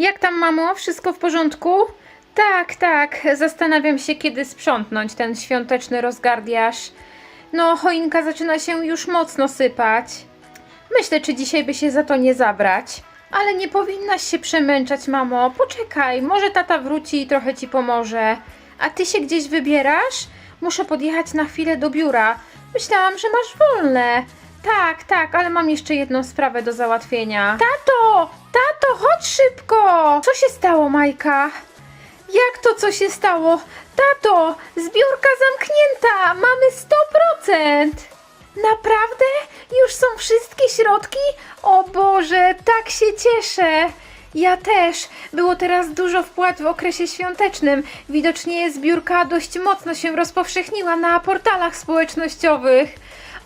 Jak tam, mamo? Wszystko w porządku? Tak, tak. Zastanawiam się, kiedy sprzątnąć ten świąteczny rozgardiaż. No, choinka zaczyna się już mocno sypać. Myślę, czy dzisiaj by się za to nie zabrać. Ale nie powinnaś się przemęczać, mamo. Poczekaj, może tata wróci i trochę ci pomoże. A ty się gdzieś wybierasz? Muszę podjechać na chwilę do biura. Myślałam, że masz wolne. Tak, tak, ale mam jeszcze jedną sprawę do załatwienia. Tato! Tato, chodź szybko! Co się stało, Majka? Jak to co się stało? Tato, zbiórka zamknięta! Mamy 100%! Naprawdę? Już są wszystkie środki? O Boże, tak się cieszę! Ja też. Było teraz dużo wpłat w okresie świątecznym. Widocznie zbiórka dość mocno się rozpowszechniła na portalach społecznościowych.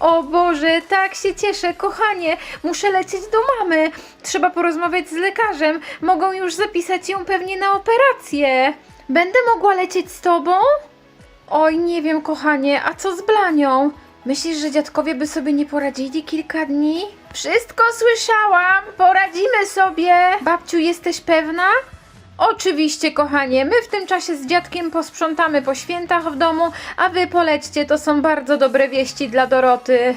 O Boże, tak się cieszę, kochanie. Muszę lecieć do mamy. Trzeba porozmawiać z lekarzem. Mogą już zapisać ją pewnie na operację. Będę mogła lecieć z tobą? Oj, nie wiem, kochanie, a co z Blanią? Myślisz, że dziadkowie by sobie nie poradzili kilka dni? Wszystko słyszałam, poradzimy sobie. Babciu, jesteś pewna? Oczywiście, kochanie, my w tym czasie z dziadkiem posprzątamy po świętach w domu, a wy polećcie, to są bardzo dobre wieści dla Doroty.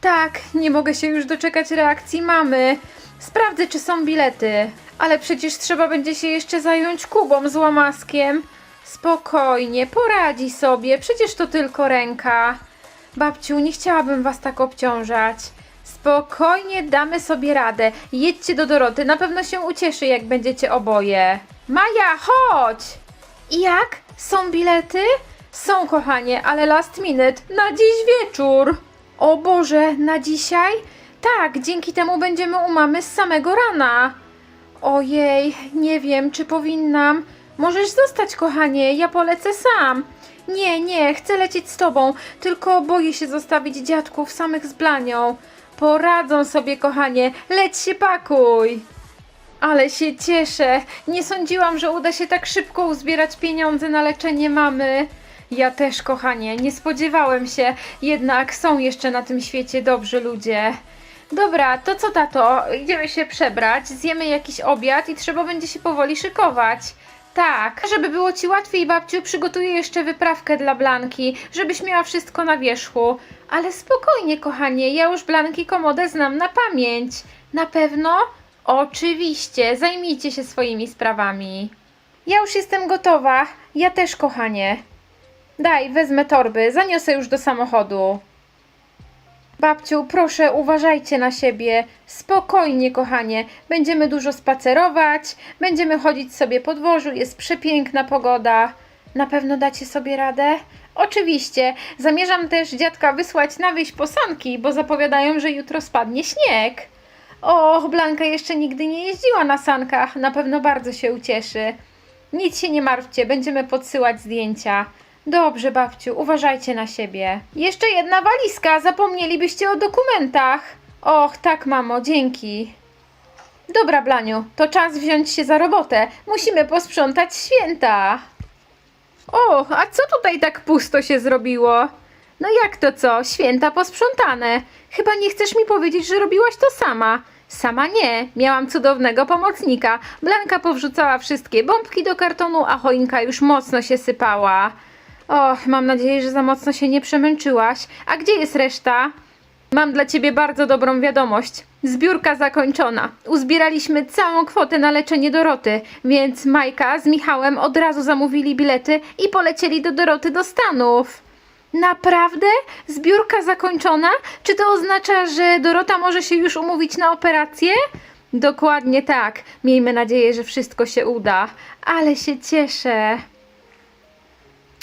Tak, nie mogę się już doczekać reakcji mamy. Sprawdzę, czy są bilety. Ale przecież trzeba będzie się jeszcze zająć Kubą z łamaskiem. Spokojnie, poradzi sobie, przecież to tylko ręka. Babciu, nie chciałabym was tak obciążać. Spokojnie damy sobie radę. Jedźcie do Doroty, na pewno się ucieszy, jak będziecie oboje. Maja, chodź! I jak? Są bilety? Są, kochanie, ale last minute, na dziś wieczór. O Boże, na dzisiaj? Tak, dzięki temu będziemy u mamy z samego rana. Ojej, nie wiem, czy powinnam. Możesz zostać, kochanie, ja polecę sam. Nie, nie, chcę lecieć z tobą, tylko boję się zostawić dziadków samych z Blanią. Poradzą sobie, kochanie, leć się pakuj. Ale się cieszę. Nie sądziłam, że uda się tak szybko uzbierać pieniądze na leczenie mamy. Ja też, kochanie, nie spodziewałem się, jednak są jeszcze na tym świecie dobrzy ludzie. Dobra, to co tato? Idziemy się przebrać, zjemy jakiś obiad i trzeba będzie się powoli szykować. Tak, żeby było ci łatwiej, babciu, przygotuję jeszcze wyprawkę dla Blanki, żebyś miała wszystko na wierzchu. Ale spokojnie, kochanie, ja już Blanki komodę znam na pamięć. Na pewno? Oczywiście, zajmijcie się swoimi sprawami. Ja już jestem gotowa, ja też, kochanie. Daj, wezmę torby, zaniosę już do samochodu. Babciu, proszę, uważajcie na siebie. Spokojnie, kochanie. Będziemy dużo spacerować, będziemy chodzić sobie po dworzu, jest przepiękna pogoda. Na pewno dacie sobie radę? Oczywiście. Zamierzam też dziadka wysłać na wieś po sanki, bo zapowiadają, że jutro spadnie śnieg. Och, Blanka jeszcze nigdy nie jeździła na sankach. Na pewno bardzo się ucieszy. Nic się nie martwcie, będziemy podsyłać zdjęcia. Dobrze, babciu, uważajcie na siebie. Jeszcze jedna walizka, zapomnielibyście o dokumentach. Och, tak, mamo, dzięki. Dobra, Blaniu, to czas wziąć się za robotę. Musimy posprzątać święta. O, a co tutaj tak pusto się zrobiło? No jak to co? Święta posprzątane. Chyba nie chcesz mi powiedzieć, że robiłaś to sama. Sama nie. Miałam cudownego pomocnika. Blanka powrzucała wszystkie bombki do kartonu, a choinka już mocno się sypała. Och, mam nadzieję, że za mocno się nie przemęczyłaś. A gdzie jest reszta? Mam dla ciebie bardzo dobrą wiadomość. Zbiórka zakończona. Uzbieraliśmy całą kwotę na leczenie Doroty, więc Majka z Michałem od razu zamówili bilety i polecieli do Doroty do Stanów. Naprawdę? Zbiórka zakończona? Czy to oznacza, że Dorota może się już umówić na operację? Dokładnie tak. Miejmy nadzieję, że wszystko się uda. Ale się cieszę.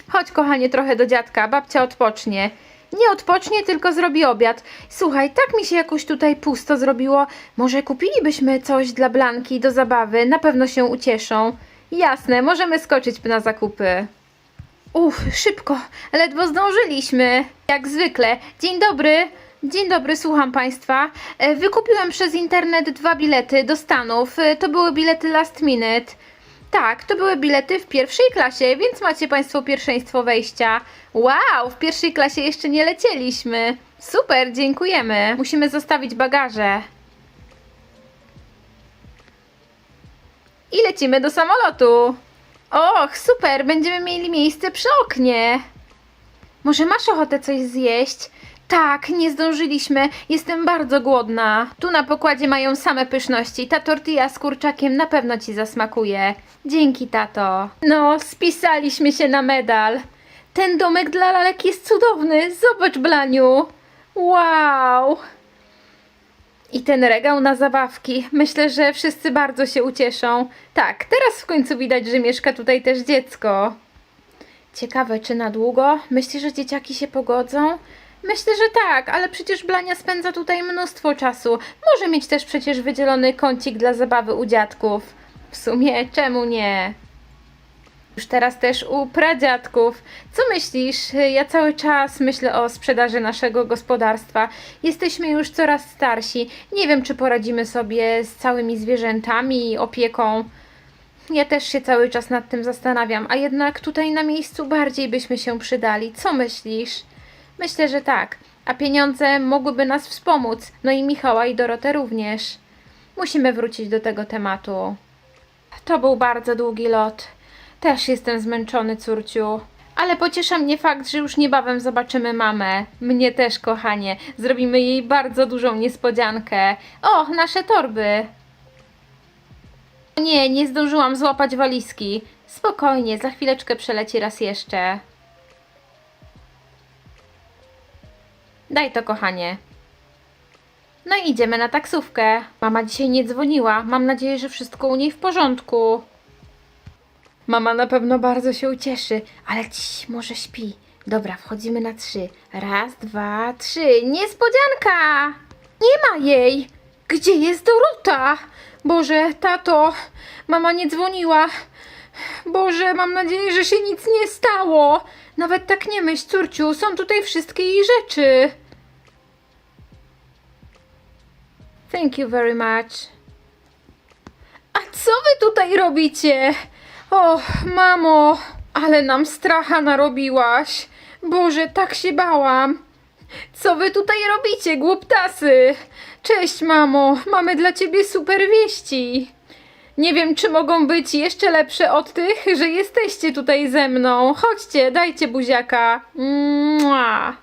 Chodź, kochanie, trochę do dziadka, babcia odpocznie. Nie odpocznie, tylko zrobi obiad. Słuchaj, tak mi się jakoś tutaj pusto zrobiło. Może kupilibyśmy coś dla Blanki do zabawy? Na pewno się ucieszą. Jasne, możemy skoczyć na zakupy. Uff, szybko, ledwo zdążyliśmy. Jak zwykle. Dzień dobry. Dzień dobry, słucham Państwa. E, Wykupiłem przez internet dwa bilety do Stanów. E, To były bilety last minute. Tak, to były bilety w pierwszej klasie, więc macie Państwo pierwszeństwo wejścia. Wow, w pierwszej klasie jeszcze nie lecieliśmy. Super, dziękujemy. Musimy zostawić bagaże. i lecimy do samolotu. Och, super, będziemy mieli miejsce przy oknie. Może masz ochotę coś zjeść? Tak, nie zdążyliśmy. Jestem bardzo głodna. Tu na pokładzie mają same pyszności. Ta tortilla z kurczakiem na pewno ci zasmakuje. Dzięki, tato. No, spisaliśmy się na medal. Ten domek dla lalek jest cudowny. Zobacz, Blaniu. Wow. I ten regał na zabawki. Myślę, że wszyscy bardzo się ucieszą. Tak, teraz w końcu widać, że mieszka tutaj też dziecko. Ciekawe, czy na długo? Myślisz, że dzieciaki się pogodzą? Myślę, że tak, ale przecież Blania spędza tutaj mnóstwo czasu. Może mieć też przecież wydzielony kącik dla zabawy u dziadków. W sumie, czemu nie? Już teraz też u pradziadków. Co myślisz? Ja cały czas myślę o sprzedaży naszego gospodarstwa. Jesteśmy już coraz starsi. Nie wiem, czy poradzimy sobie z całymi zwierzętami i opieką. Ja też się cały czas nad tym zastanawiam, a jednak tutaj na miejscu bardziej byśmy się przydali. Co myślisz? Myślę, że tak. A pieniądze mogłyby nas wspomóc. No i Michała i Dorotę również. Musimy wrócić do tego tematu. To był bardzo długi lot. Też jestem zmęczony, córciu. Ale pociesza mnie fakt, że już niebawem zobaczymy mamę. Mnie też, kochanie. Zrobimy jej bardzo dużą niespodziankę. O, nasze torby. Nie, nie zdążyłam złapać walizki. Spokojnie, za chwileczkę przeleci raz jeszcze. Daj to, kochanie. No i idziemy na taksówkę. Mama dzisiaj nie dzwoniła. Mam nadzieję, że wszystko u niej w porządku. Mama na pewno bardzo się ucieszy, ale dziś może śpi. Dobra, wchodzimy na trzy. Raz, dwa, trzy. Niespodzianka! Nie ma jej! Gdzie jest Dorota? Boże, tato, mama nie dzwoniła. Boże, mam nadzieję, że się nic nie stało. Nawet tak nie myśl, córciu, są tutaj wszystkie jej rzeczy. Thank you very much. A co wy tutaj robicie? O, mamo, ale nam stracha narobiłaś. Boże, tak się bałam. Co wy tutaj robicie, głuptasy? Cześć, mamo, mamy dla ciebie super wieści. Nie wiem, czy mogą być jeszcze lepsze od tych, że jesteście tutaj ze mną. Chodźcie, dajcie buziaka. Mua.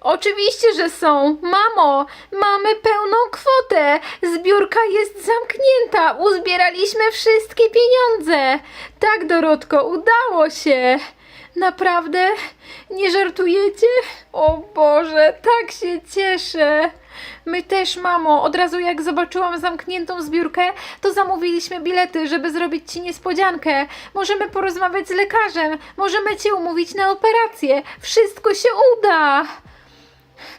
Oczywiście, że są. Mamo, mamy pełną kwotę. Zbiórka jest zamknięta. Uzbieraliśmy wszystkie pieniądze. Tak, Dorotko, udało się. Naprawdę? Nie żartujecie? O Boże, tak się cieszę. My też, mamo, od razu jak zobaczyłam zamkniętą zbiórkę, to zamówiliśmy bilety, żeby zrobić ci niespodziankę. Możemy porozmawiać z lekarzem, możemy cię umówić na operację. Wszystko się uda.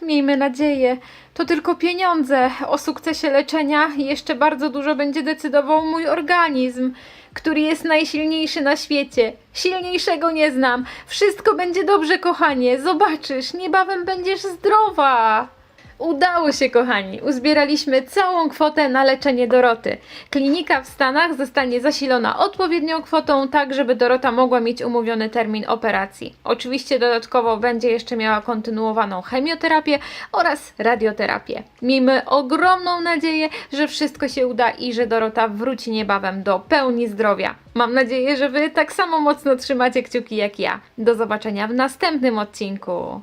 Miejmy nadzieję. To tylko pieniądze. O sukcesie leczenia jeszcze bardzo dużo będzie decydował mój organizm, który jest najsilniejszy na świecie. Silniejszego nie znam. Wszystko będzie dobrze, kochanie. Zobaczysz, niebawem będziesz zdrowa. Udało się, kochani. Uzbieraliśmy całą kwotę na leczenie Doroty. Klinika w Stanach zostanie zasilona odpowiednią kwotą, tak żeby Dorota mogła mieć umówiony termin operacji. Oczywiście dodatkowo będzie jeszcze miała kontynuowaną chemioterapię oraz radioterapię. Miejmy ogromną nadzieję, że wszystko się uda i że Dorota wróci niebawem do pełni zdrowia. Mam nadzieję, że Wy tak samo mocno trzymacie kciuki jak ja. Do zobaczenia w następnym odcinku.